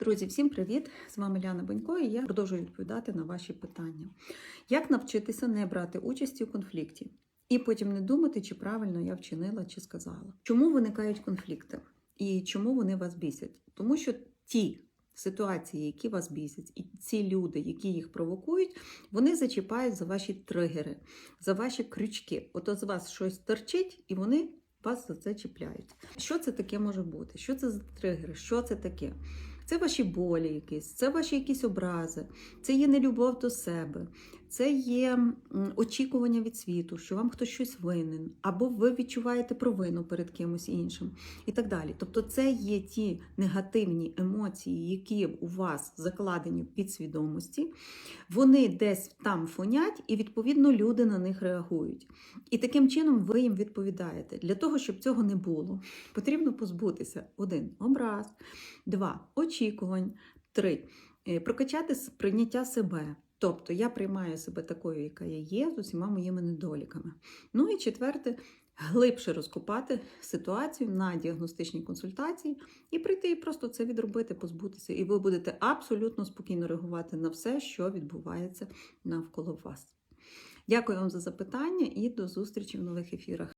Друзі, всім привіт! З вами Ляна Бонько, і я продовжую відповідати на ваші питання. Як навчитися не брати участі у конфлікті? І потім не думати, чи правильно я вчинила чи сказала. Чому виникають конфлікти? І чому вони вас бісять? Тому що ті ситуації, які вас бісять, і ці люди, які їх провокують, вони зачіпають за ваші тригери, за ваші крючки. Ото з вас щось торчить, і вони вас за це чіпляють. Що це таке може бути? Що це за тригери? Що це таке? Це ваші болі якісь, це ваші якісь образи, це є нелюбов до себе, це є очікування від світу, що вам хтось щось винен, або ви відчуваєте провину перед кимось іншим, і так далі. Тобто, це є ті негативні емоції, які у вас закладені в підсвідомості, вони десь там фонять, і відповідно люди на них реагують. І таким чином ви їм відповідаєте. Для того, щоб цього не було, потрібно позбутися один образ, два очікувань, три е, прокачати прийняття себе. Тобто я приймаю себе такою, яка я є, з усіма моїми недоліками. Ну і четверте, глибше розкопати ситуацію на діагностичній консультації і прийти і просто це відробити, позбутися. І ви будете абсолютно спокійно реагувати на все, що відбувається навколо вас. Дякую вам за запитання і до зустрічі в нових ефірах.